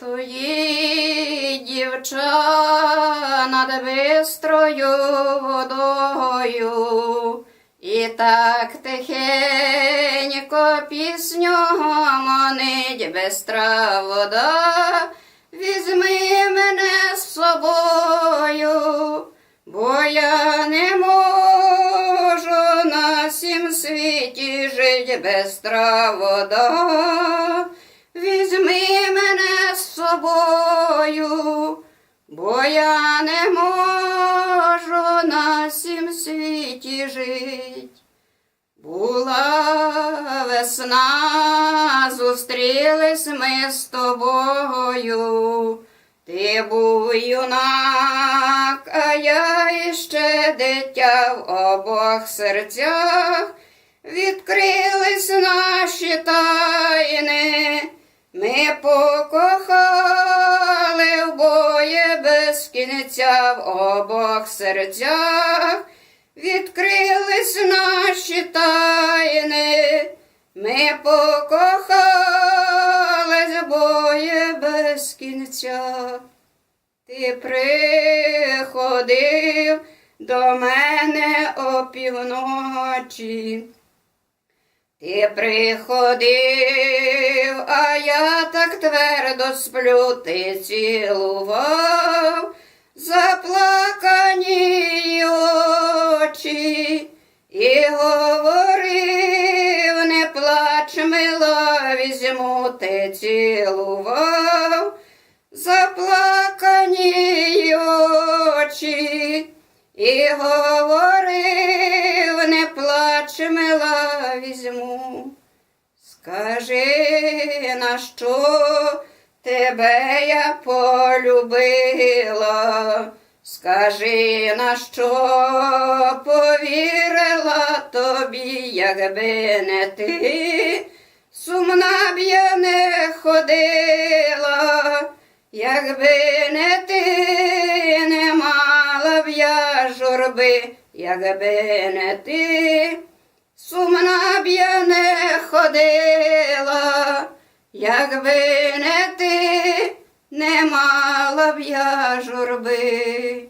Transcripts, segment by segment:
Тої дівча над бистрою водою, і так тихенько пісню манить бистра вода, візьми мене з собою, бо я не можу на сім світі жить бистра вода. Собою, бо я не можу на сім світі жить. Була весна, зустрілись ми з тобою. Ти був юнак, а я іще дитя в обох серцях. Відкрились наші тайни, ми покохали вбоє без кінця в обох серцях. Відкрились наші тайни, ми покохали вбоє без кінця. Ти приходив до мене опівночі. Ти приходив, а я так твердо сплю, ти цілував, заплакані очі, і говорив, не плач, мила, візьму, ти цілував, заплакані очі, і говорив, плач, візьму. Скажи, на що тебе я полюбила? Скажи, на що повірила тобі, якби не ти, сумна б я не ходила, якби не ти, не мала б я журби, якби не ти. Сумна б я не ходила, якби не ти, не мала б я журби.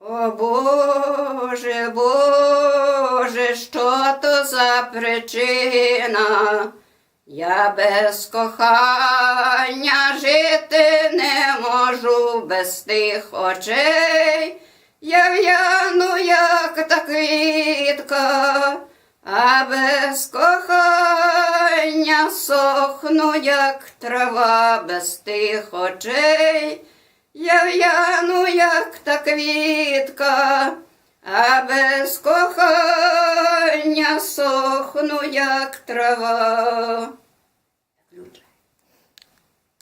О Боже, Боже, що то за причина? Я без кохання жити не можу без тих очей. Я в'яну, як та квітка, а без кохання сохну, як трава без тих очей. Я в'яну, як та квітка, а без кохання сохну, як трава.